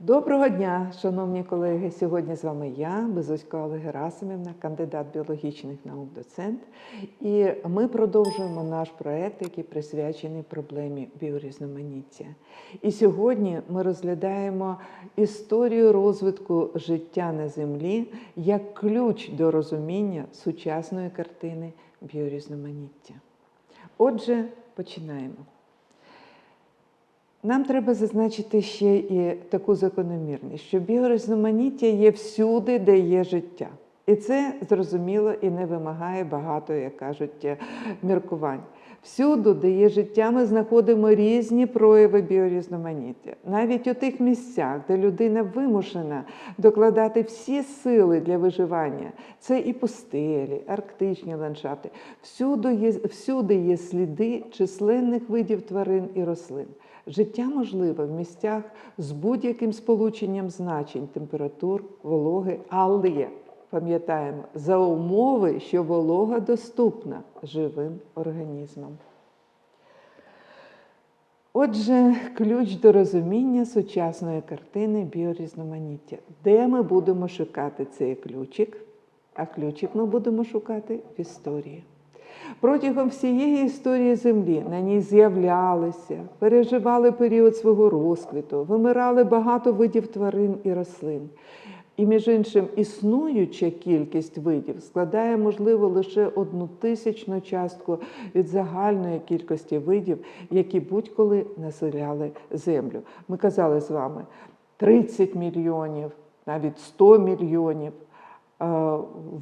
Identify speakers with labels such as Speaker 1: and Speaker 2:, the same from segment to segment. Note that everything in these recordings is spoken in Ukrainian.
Speaker 1: Доброго дня, шановні колеги! Сьогодні з вами я, Безоська Олег Герасимівна, кандидат біологічних наук, доцент. І ми продовжуємо наш проект, який присвячений проблемі біорізноманіття. І сьогодні ми розглядаємо історію розвитку життя на землі як ключ до розуміння сучасної картини біорізноманіття. Отже, починаємо. Нам треба зазначити ще і таку закономірність, що біорізноманіття є всюди, де є життя. І це зрозуміло і не вимагає багато, як кажуть, міркувань. Всюди, де є життя, ми знаходимо різні прояви біорізноманіття. Навіть у тих місцях, де людина вимушена докладати всі сили для виживання, це і пустелі, арктичні ландшафти. Всюди є, всюди є сліди численних видів тварин і рослин. Життя можливе в місцях з будь-яким сполученням значень, температур, вологи, але пам'ятаємо за умови, що волога доступна живим організмам. Отже, ключ до розуміння сучасної картини біорізноманіття. Де ми будемо шукати цей ключик? А ключик ми будемо шукати в історії. Протягом всієї історії Землі на ній з'являлися, переживали період свого розквіту, вимирали багато видів тварин і рослин. І, між іншим, існуюча кількість видів складає, можливо, лише одну тисячну частку від загальної кількості видів, які будь-коли населяли землю. Ми казали з вами 30 мільйонів, навіть 100 мільйонів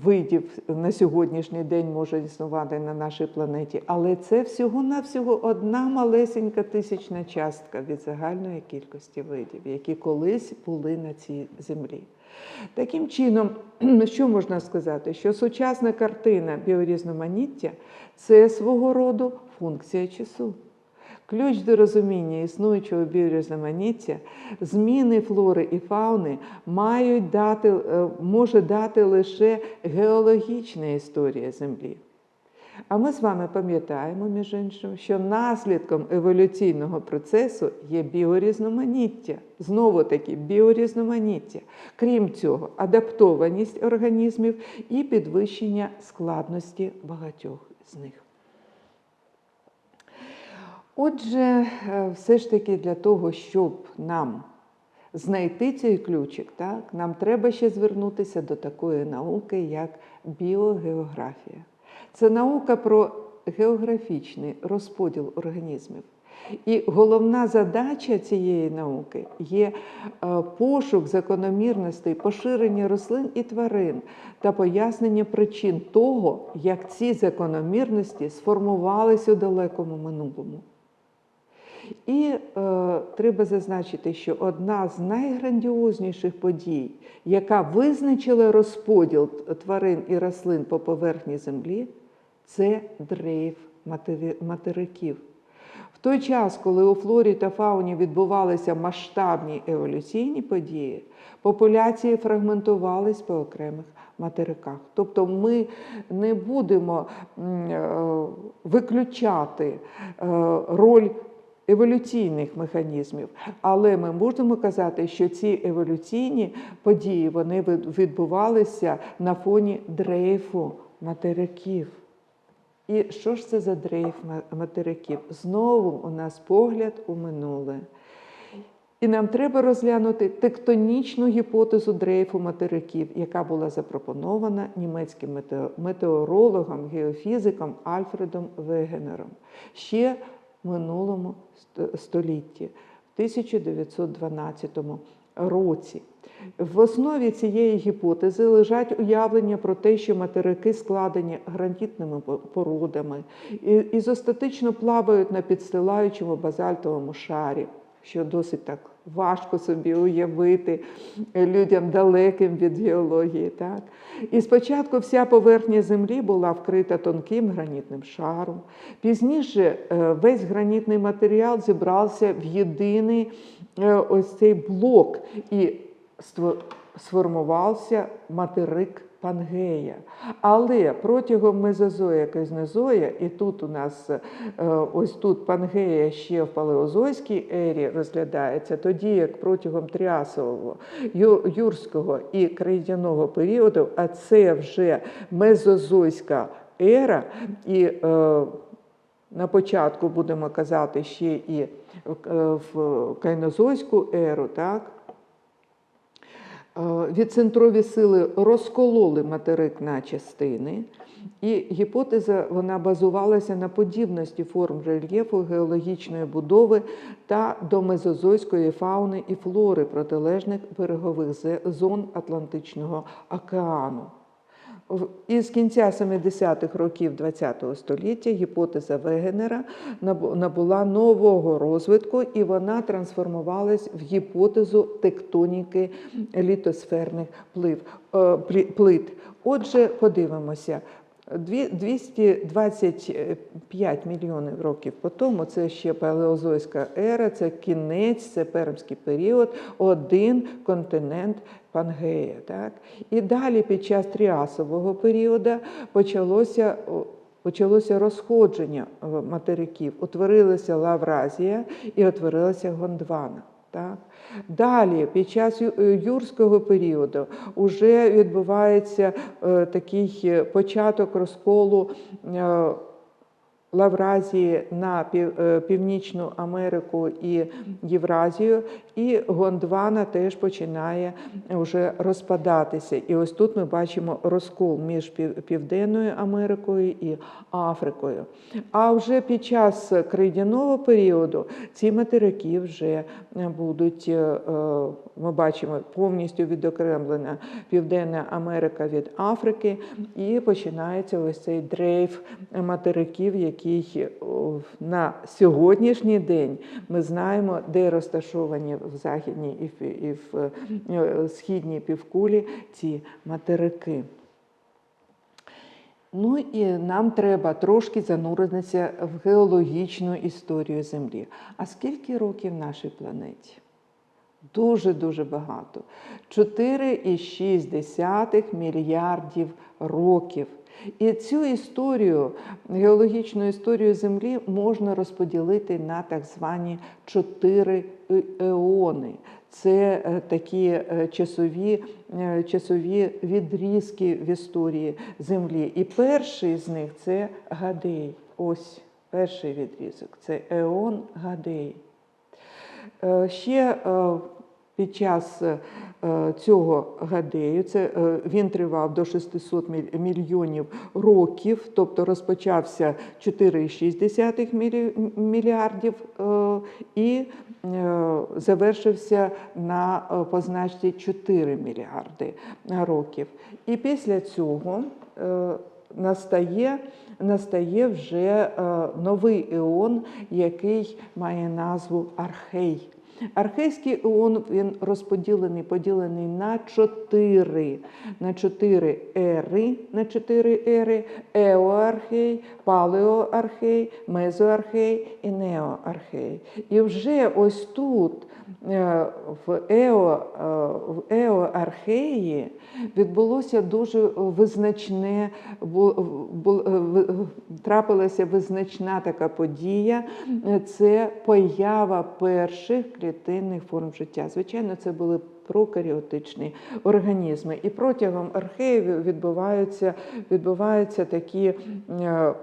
Speaker 1: видів на сьогоднішній день може існувати на нашій планеті, але це всього-навсього одна малесенька тисячна частка від загальної кількості видів, які колись були на цій землі. Таким чином, що можна сказати? Що сучасна картина біорізноманіття це свого роду функція часу. Ключ до розуміння існуючого біорізноманіття, зміни флори і фауни мають дати, може дати лише геологічна історія Землі. А ми з вами пам'ятаємо, між іншим, що наслідком еволюційного процесу є біорізноманіття. Знову таки біорізноманіття. Крім цього, адаптованість організмів і підвищення складності багатьох з них. Отже, все ж таки для того, щоб нам знайти цей ключик, так, нам треба ще звернутися до такої науки, як біогеографія. Це наука про географічний розподіл організмів. І головна задача цієї науки є пошук закономірностей поширення рослин і тварин та пояснення причин того, як ці закономірності сформувалися у далекому минулому. І е, треба зазначити, що одна з найграндіозніших подій, яка визначила розподіл тварин і рослин по поверхні землі, це дрейф материків. В той час, коли у флорі та фауні відбувалися масштабні еволюційні події, популяції фрагментувались по окремих материках. Тобто ми не будемо виключати роль еволюційних механізмів, але ми можемо казати, що ці еволюційні події вони відбувалися на фоні дрейфу материків. І що ж це за дрейф материків? Знову у нас погляд у минуле. І нам треба розглянути тектонічну гіпотезу дрейфу материків, яка була запропонована німецьким метеорологом, геофізиком Альфредом Вегенером ще минулому столітті, в 1912 році. В основі цієї гіпотези лежать уявлення про те, що материки складені гранітними породами і ізостатично плавають на підстилаючому базальтовому шарі, що досить так важко собі уявити людям далеким від геології. Так? І спочатку вся поверхня землі була вкрита тонким гранітним шаром. Пізніше весь гранітний матеріал зібрався в єдиний ось цей блок і сформувався материк Пангея. Але протягом Мезозоя Казнезоя, і тут у нас е, ось тут Пангея ще в палеозойській ері розглядається, тоді як протягом Тріасового, Юрського і Крейдяного періоду, а це вже Мезозойська ера, і е, на початку будемо казати ще і в- в Кайнозойську еру, так? Е, Відцентрові сили розкололи материк на частини, і гіпотеза вона базувалася на подібності форм рельєфу, геологічної будови та до мезозойської фауни і флори протилежних берегових зон Атлантичного океану. Із кінця 70-х років ХХ століття гіпотеза Вегенера набу- набула нового розвитку, і вона трансформувалась в гіпотезу тектоніки літосферних е, плит. Отже, подивимося. Дві- 225 мільйонів років по тому, це ще палеозойська ера, це кінець, це пермський період, один континент Пангея. Так? І далі під час тріасового періоду почалося. Почалося розходження е, материків, утворилася Лавразія і утворилася Гондвана. Так? Далі, під час е, юрського періоду, вже відбувається е, такий е, початок розколу Лавразії на е, Північну Америку і Євразію, і Гондвана теж починає вже розпадатися. І ось тут ми бачимо розкол між Південною Америкою і Африкою. А вже під час крейдяного періоду ці материки вже будуть, е, ми бачимо, повністю відокремлена Південна Америка від Африки, і починається ось цей дрейф материків, який на сьогоднішній день ми знаємо, де розташовані в західній і в, і в е, східній півкулі ці материки. Ну і нам треба трошки зануритися в геологічну історію Землі. А скільки років нашій планеті? Дуже-дуже багато. 4,6 мільярдів років. І цю історію, геологічну історію Землі можна розподілити на так звані чотири е- еони. Це е, такі е, часові, часові відрізки в історії Землі. І перший з них це Гадей. Ось перший відрізок це Еон Гадей. Ще під час е, цього гадею, це е, він тривав до 600 мільйонів років, тобто розпочався 4,6 мілі- мільярдів е, і е, завершився на е, позначці 4 мільярди років. І після цього е, настає, настає вже е, новий еон, який має назву Архей. Архейський еон він розподілений, поділений на чотири, на чотири ери, на чотири ери: еоархей, палеоархей, мезоархей і неоархей. І вже ось тут е, в, ео, е, в еоархеї відбулося дуже визначне, е, трапилася визначна така подія. Це поява перших клітинних форм життя. Звичайно, це були прокаріотичні організми. І протягом археїв відбуваються, відбуваються такі е,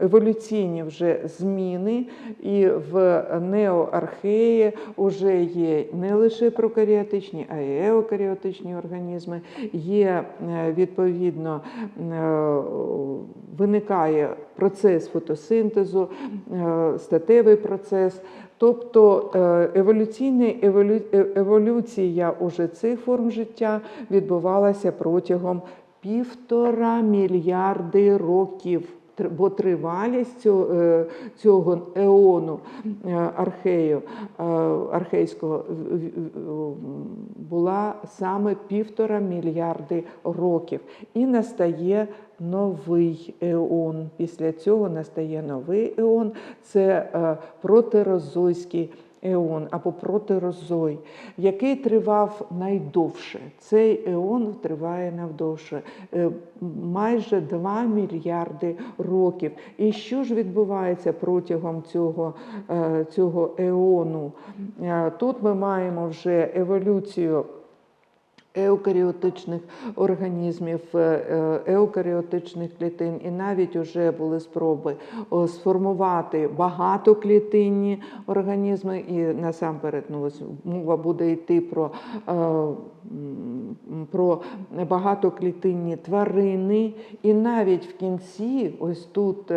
Speaker 1: еволюційні вже зміни, і в неоархеї вже є не лише прокаріотичні, а й еокаріотичні організми. Є е, відповідно е, виникає процес фотосинтезу, статевий процес. Тобто е, еволюційна еволю- е- еволюція уже цих форм життя відбувалася протягом півтора мільярди років. Бо тривалість цього, е, цього еону архею, архейського була саме півтора мільярди років. І настає новий еон. Після цього настає новий еон. Це е, протерозойський еон або протерозой, який тривав найдовше. Цей еон триває найдовше, е, майже 2 мільярди років. І що ж відбувається протягом цього, е, цього еону? Тут ми маємо вже еволюцію еукаріотичних організмів, е, е, еукаріотичних клітин, і навіть вже були спроби сформувати багатоклітинні організми, і насамперед ну, ось мова буде йти про, е, про багатоклітинні тварини, і навіть в кінці, ось тут.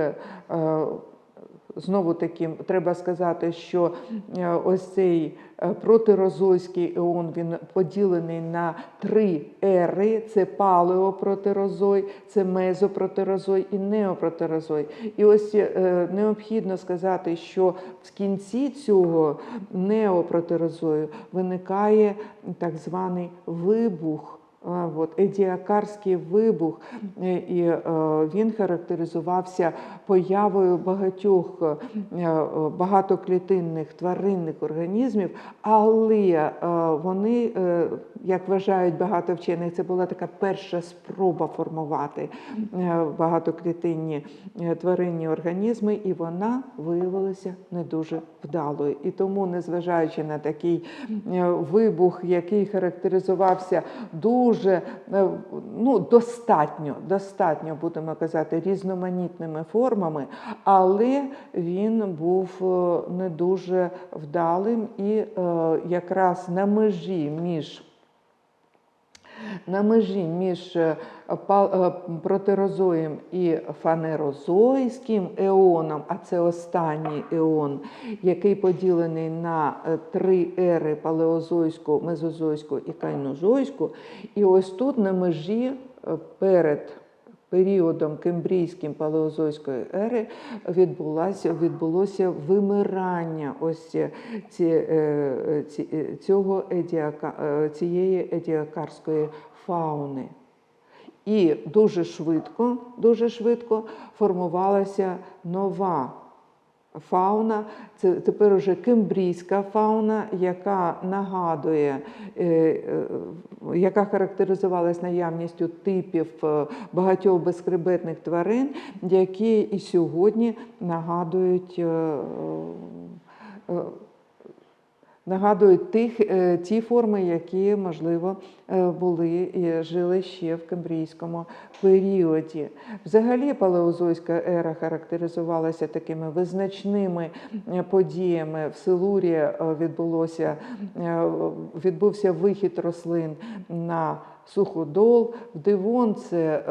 Speaker 1: Знову таки, треба сказати, що е, ось цей е, протирозойський еон він поділений на три ери: це палеопротерозой, це мезопротерозой і неопротерозой. І ось е, необхідно сказати, що в кінці цього неопротерозою виникає так званий вибух. От, едіакарський вибух, е, і е, він характеризувався появою багатьох е, багатоклітинних тваринних організмів, але вони, як вважають багато вчених, це була така перша спроба формувати багатоклітинні тваринні організми, і вона виявилася не дуже вдалою. І тому, незважаючи на такий вибух, який характеризувався дуже е, ну, достатньо, достатньо, будемо казати, різноманітними формами, але він був е, не дуже вдалим і е, якраз на межі між на межі між е, е, протерозоєм і фанерозойським еоном, а це останній еон, який поділений на е, три ери палеозойську, мезозойську і кайнозойську. І ось тут на межі перед періодом кембрійським палеозойської ери відбулося, відбулося вимирання ось ці, ці, е, е, цього едіака, е, цієї едіакарської фауни. І дуже швидко, дуже швидко формувалася нова фауна. Це тепер уже кембрійська фауна, яка нагадує, е, е, яка характеризувалась наявністю типів е, багатьох безхребетних тварин, які і сьогодні нагадують. Нагадують тих, е, ті форми, які, можливо, е, були і жили ще в кембрійському періоді. Взагалі, палеозойська ера характеризувалася такими визначними е, подіями. В Силурі відбулося, відбувся вихід рослин на суходол, в Дивон це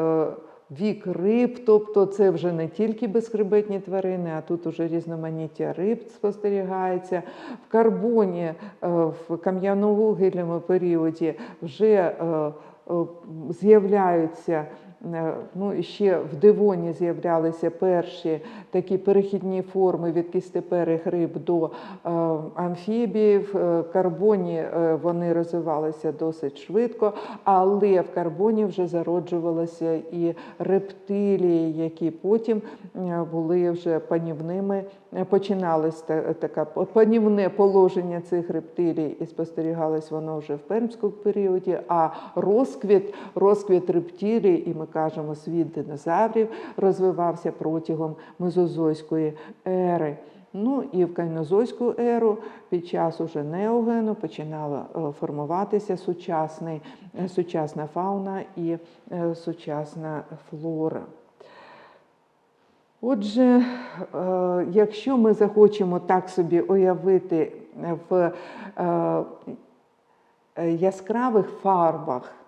Speaker 1: Вік риб, тобто це вже не тільки безхребетні тварини, а тут уже різноманіття риб спостерігається. В карбоні в кам'яно-вугільному періоді вже е, е, з'являються. Е, Ну, ще в Дивоні з'являлися перші такі перехідні форми від кістеперих риб до е, амфібіїв. В карбоні е, вони розвивалися досить швидко, але в карбоні вже зароджувалися і рептилії, які потім були вже панівними. Починалось таке панівне положення цих рептилій, і спостерігалось воно вже в пермському періоді. А розквіт, розквіт рептилій, і кажемо світ динозаврів, розвивався протягом мезозойської ери. Ну і в кайнозойську еру під час уже неогену починала е, формуватися сучасний, е, сучасна фауна і е, сучасна флора. Отже, якщо ми захочемо так собі уявити в яскравих фарбах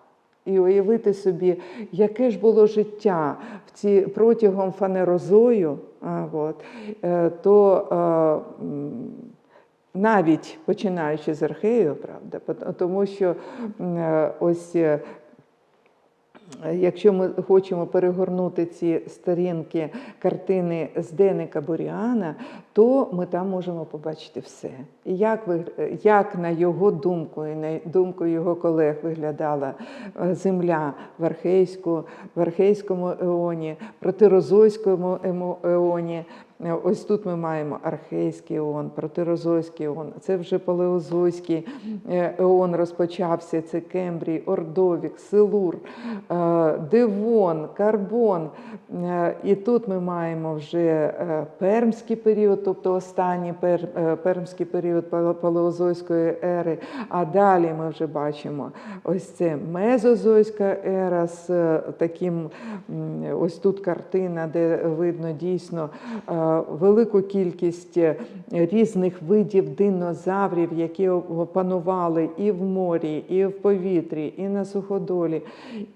Speaker 1: і уявити собі, яке ж було життя в ці, протягом фанерозою, а, от, е, то а, навіть починаючи з архею, правда, тому що е, ось. Якщо ми хочемо перегорнути ці сторінки картини з Деника Буріана, то ми там можемо побачити все. І як, як на його думку, і на думку його колег виглядала е, земля в Архейську, в Архейському еоні, протирозойському еоні, Ось тут ми маємо архейський еон, протерозойський еон. Це вже палеозойський е, еон розпочався. Це Кембрій, Ордовік, Силур, е, Девон, Карбон. Е, І тут ми маємо вже е, пермський період, тобто останній е, пермський період палеозойської ери. А далі ми вже бачимо ось це мезозойська ера з е, таким ось тут картина, де видно дійсно е, велику кількість е, різних видів динозаврів, які панували і в морі, і в повітрі, і на суходолі.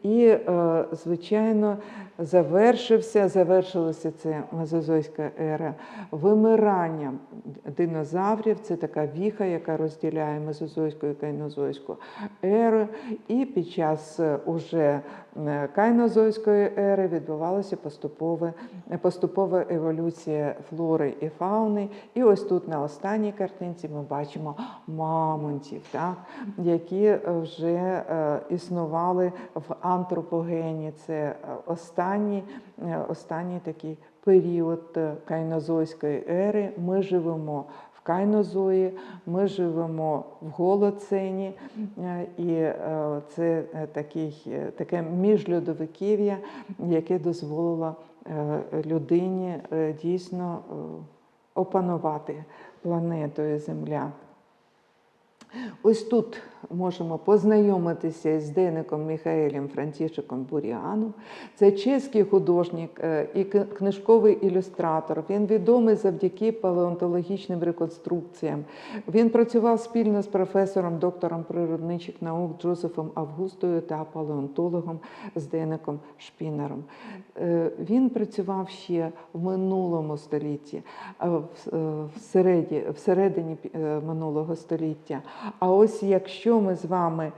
Speaker 1: І, е, звичайно, завершився, завершилася це мезозойська ера вимиранням динозаврів. Це така віха, яка розділяє мезозойську і кайнозойську еру. І під час е, уже е, кайнозойської ери відбувалася поступове, поступова еволюція флори і фауни. І ось тут на останній картинці ми бачимо мамонтів, так, які вже е, існували в антропогені. Це е, останній, е, останній такий період е, кайнозойської ери. Ми живемо в кайнозої, ми живемо в голоцені, е, і це такий, таке міжльодовиків'я, яке дозволило людині дійсно опанувати планетою Земля. Ось тут можемо познайомитися з Деником Міхаелем Франтішиком Буріаном. Це чеський художник е, і книжковий ілюстратор. Він відомий завдяки палеонтологічним реконструкціям. Він працював спільно з професором, доктором природничих наук Джозефом Августою та палеонтологом з Деником Шпінером. Е, Він працював ще в минулому столітті, е, всередині е, минулого століття. А ось якщо ми з вами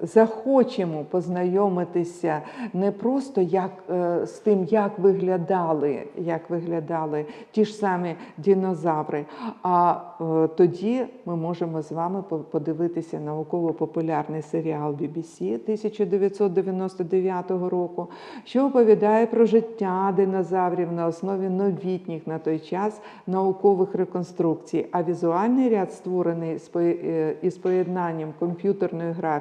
Speaker 1: захочемо познайомитися не просто як, е, з тим, як виглядали, як виглядали ті ж самі динозаври, а е, тоді ми можемо з вами подивитися науково-популярний серіал BBC 1999 року, що оповідає про життя динозаврів на основі новітніх на той час наукових реконструкцій. А візуальний ряд створений е, із поєднанням комп'ютерної графіки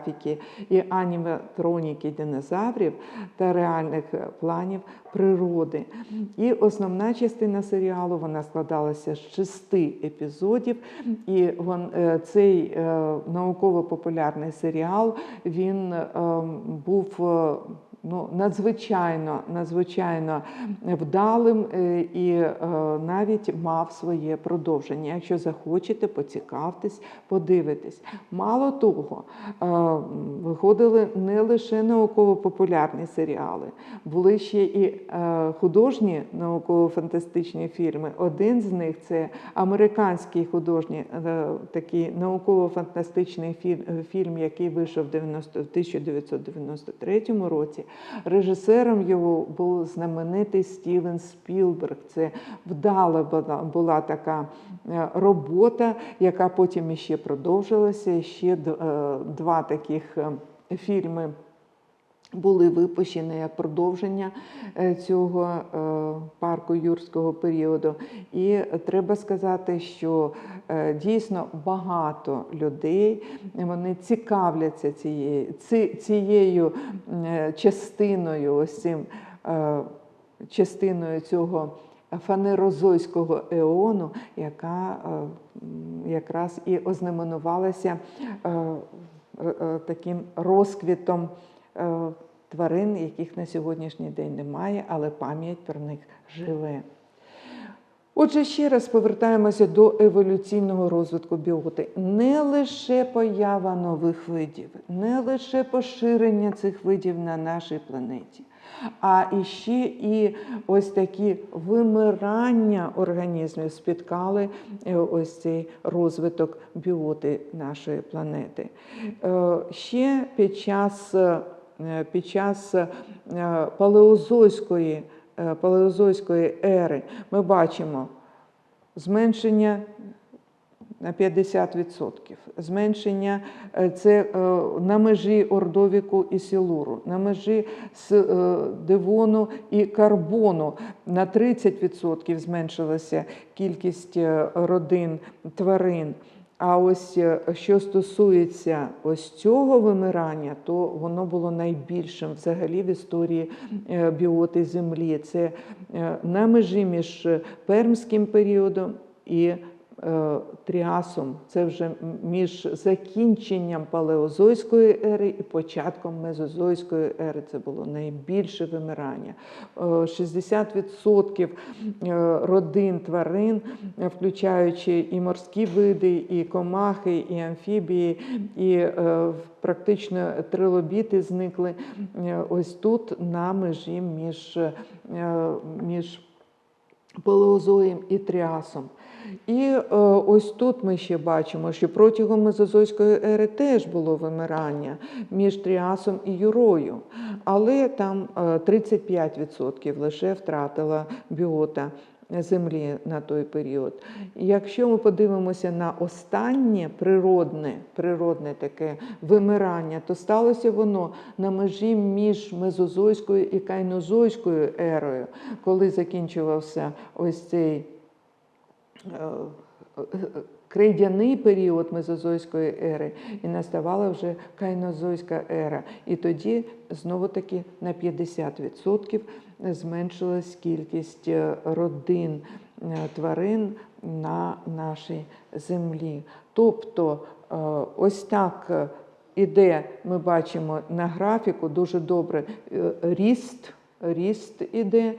Speaker 1: і аніматроніки динозаврів та реальних е, планів природи. І основна частина серіалу вона складалася з шести епізодів. І е, цей е, науково-популярний серіал він е, був. Ну, надзвичайно, надзвичайно вдалим е, і е, навіть мав своє продовження. Якщо захочете, поцікавтесь, подивитесь. Мало того, е, виходили не лише науково-популярні серіали, були ще і художні науково-фантастичні фільми. Один з них це американський художній такий науково-фантастичний фільм, який вийшов в 90 в 1993 році. Режисером його був знаменитий Стівен Спілберг. Це вдала була, така е, робота, яка потім іще продовжилася. Ще е, два таких е, фільми були випущені як продовження е, цього е, парку юрського періоду. І треба сказати, що е, дійсно багато людей вони цікавляться цією, цією частиною, ось цим частиною цього. Фанерозойського еону, яка якраз і ознаменувалася таким розквітом тварин, яких на сьогоднішній день немає, але пам'ять про них живе. Отже, ще раз повертаємося до еволюційного розвитку біоти. Не лише поява нових видів, не лише поширення цих видів на нашій планеті, а іще і ось такі вимирання організмів спіткали е, ось цей розвиток біоти нашої планети. Е, Ще під час, е, під час е, палеозойської е, палеозойської ери ми бачимо зменшення на 50%. Зменшення е, це е, на межі ордовіку і сілуру, на межі з е, дивону і карбону на 30% зменшилася кількість е, родин тварин. А ось е, що стосується ось цього вимирання, то воно було найбільшим взагалі в історії е, біоти Землі. Це е, на межі між пермським періодом і Тріасом. Це вже між закінченням палеозойської ери і початком мезозойської ери. Це було найбільше вимирання. Е, 60% е, родин тварин, е, включаючи і морські види, і комахи, і амфібії, і е, практично трилобіти зникли е, ось тут на межі між, е, між палеозоєм і тріасом. І е, ось тут ми ще бачимо, що протягом мезозойської ери теж було вимирання між тріасом і юрою, але там е, 35% лише втратила біота землі на той період. Якщо ми подивимося на останнє природне, природне таке вимирання, то сталося воно на межі між мезозойською і кайнозойською ерою, коли закінчувався ось цей е, крейдяний період мезозойської ери, і наставала вже кайнозойська ера. І тоді знову таки на 50% зменшилась кількість е, родин е, тварин на нашій землі. Тобто е, ось так е, іде, ми бачимо на графіку дуже добре е, ріст, ріст іде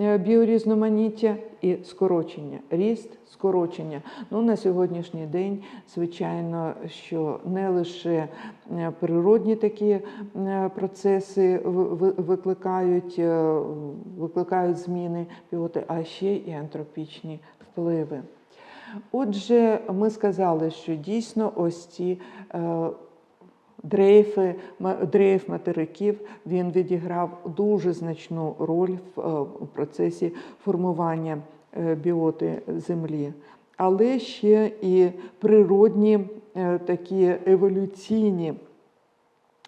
Speaker 1: е, біорізноманіття і скорочення. Ріст, скорочення. Ну, на сьогоднішній день, звичайно, що не лише е, природні такі е, процеси ви- ви- викликають, е, викликають зміни біоти, а ще і антропічні впливи. Отже, ми сказали, що дійсно ось ці дрейфи, дрейф материків він відіграв дуже значну роль в, процесі формування біоти землі. Але ще і природні е, такі еволюційні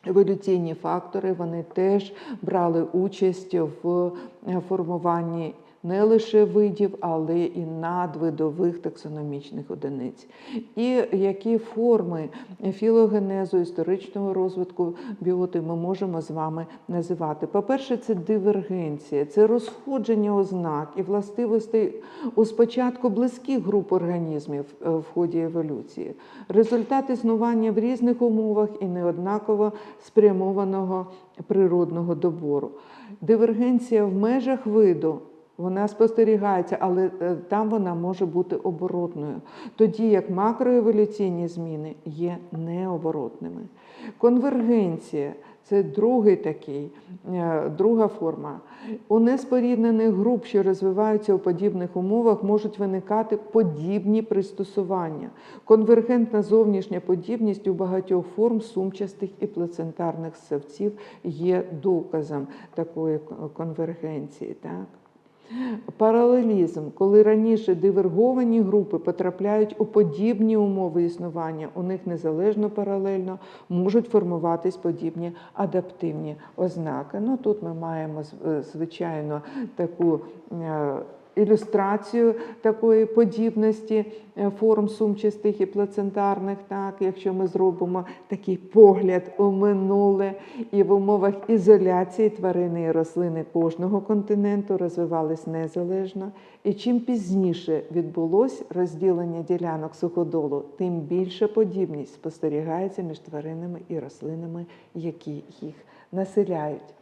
Speaker 1: еволюційні фактори вони теж брали участь в е, формуванні не лише видів, але і надвидових таксономічних одиниць. І які форми філогенезу, історичного розвитку біоти ми можемо з вами називати? По-перше, це дивергенція, це розходження ознак і властивостей у спочатку близьких груп організмів е, в ході еволюції, результат існування в різних умовах і неоднаково спрямованого природного добору. Дивергенція в межах виду. Вона спостерігається, але е, там вона може бути оборотною, тоді як макроеволюційні зміни є необоротними. Конвергенція це другий такий, е, друга форма. У неспоріднених груп, що розвиваються у подібних умовах, можуть виникати подібні пристосування. Конвергентна зовнішня подібність у багатьох форм сумчастих і плацентарних ссавців є доказом такої конвергенції. Так? Паралелізм, коли раніше диверговані групи потрапляють у подібні умови існування, у них незалежно паралельно можуть формуватись подібні адаптивні ознаки. Ну тут ми маємо з- звичайно таку. Ілюстрацію такої подібності е, форм сумчастих і плацентарних, так, якщо ми зробимо такий погляд у минуле і в умовах ізоляції тварини і рослини кожного континенту розвивались незалежно. І чим пізніше відбулось розділення ділянок суходолу, тим більша подібність спостерігається між тваринами і рослинами, які їх населяють.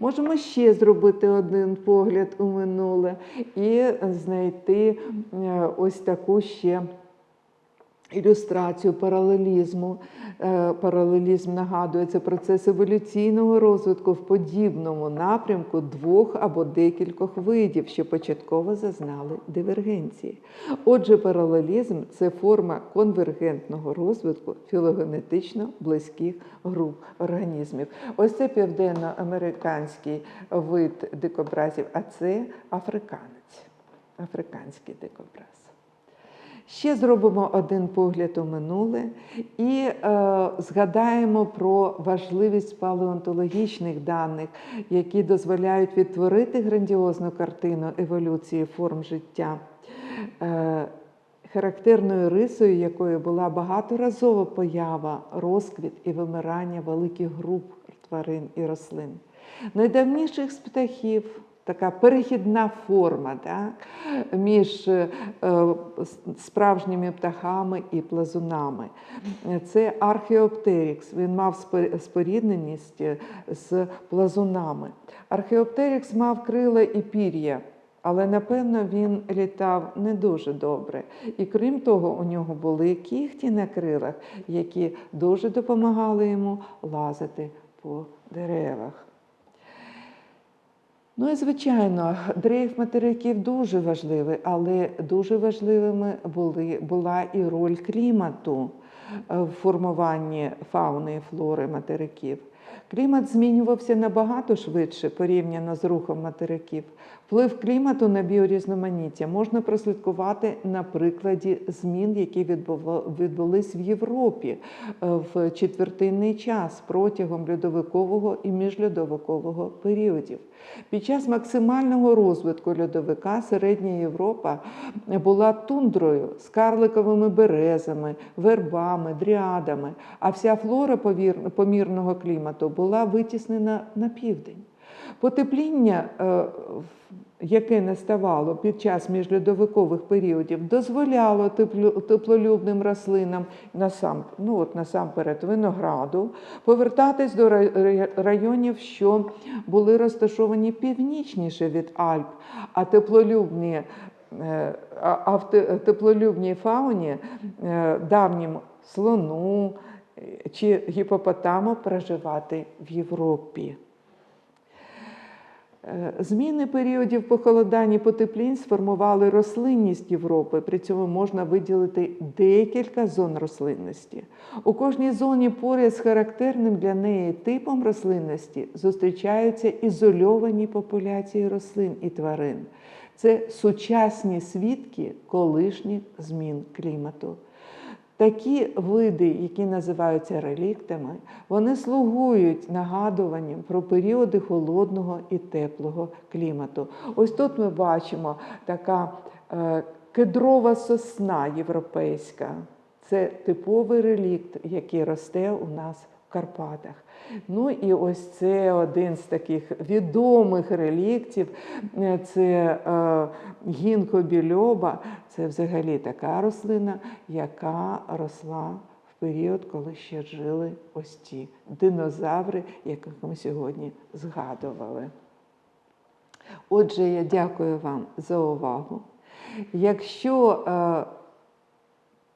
Speaker 1: Можемо ще зробити один погляд у минуле і знайти е, ось таку ще ілюстрацію паралелізму. Е, Паралелізм нагадує це процес еволюційного розвитку в подібному напрямку двох або декількох видів, що початково зазнали дивергенції. Отже, паралелізм це форма конвергентного розвитку філогенетично близьких груп організмів. Ось це південноамериканський вид дикобразів, а це африканець, африканський дикобраз. Ще зробимо один погляд у минуле і е, згадаємо про важливість палеонтологічних даних, які дозволяють відтворити грандіозну картину еволюції форм життя. Е, характерною рисою якої була багаторазова поява, розквіт і вимирання великих груп тварин і рослин. Найдавніших з птахів така перехідна форма так, між е, справжніми птахами і плазунами. Це археоптерікс. Він мав спорідненість е, з плазунами. Археоптерікс мав крила і пір'я. Але напевно він літав не дуже добре. І крім того, у нього були кіхті на крилах, які дуже допомагали йому лазити по деревах. Ну і звичайно, дрейф материків дуже важливий, але дуже важливими були, була і роль клімату е, в формуванні фауни і флори материків. Клімат змінювався набагато швидше порівняно з рухом материків. Вплив клімату на біорізноманіття можна прослідкувати на прикладі змін, які відбулись в Європі е, в четвертинний час протягом льодовикового і міжльодовикового періодів. Під час максимального розвитку льодовика Середня Європа була тундрою з карликовими березами, вербами, дріадами, а вся флора помірного клімату була витіснена на південь. Потепління, е, яке наставало під час міжльодовикових періодів, дозволяло теплолюбним рослинам насам, ну от насамперед винограду повертатись до рай- рай- районів, що були розташовані північніше від Альп, а теплолюбні. е, А в теплолюбній фауні е, давнім слону чи гіпопотаму проживати в Європі. Е, Зміни періодів похолодань і потеплінь сформували рослинність Європи. При цьому можна виділити декілька зон рослинності. У кожній зоні поряд з характерним для неї типом рослинності зустрічаються ізольовані популяції рослин і тварин. Це сучасні свідки колишніх змін клімату. Такі види, які називаються реліктами, вони слугують нагадуванням про періоди холодного і теплого клімату. Ось тут ми бачимо така е, кедрова сосна європейська. Це типовий релікт, який росте у нас Карпатах. Ну і ось це один з таких відомих реліктів. Е, Це е, гінко більоба. Це взагалі така рослина, яка росла в період, коли ще жили ось ті динозаври, яких ми сьогодні згадували. Отже, я дякую вам за увагу. Якщо е,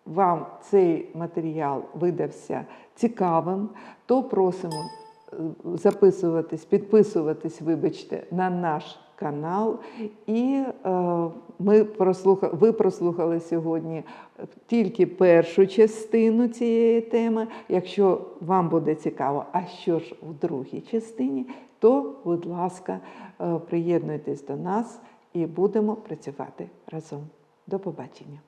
Speaker 1: вам цей матеріал видався цікавим, то просимо е, записуватись, підписуватись, вибачте, на наш канал. І е, ми прослуха, ви прослухали сьогодні тільки першу частину цієї теми. Якщо вам буде цікаво, а що ж в другій частині, то, будь ласка, е, приєднуйтесь до нас і будемо працювати разом. До побачення!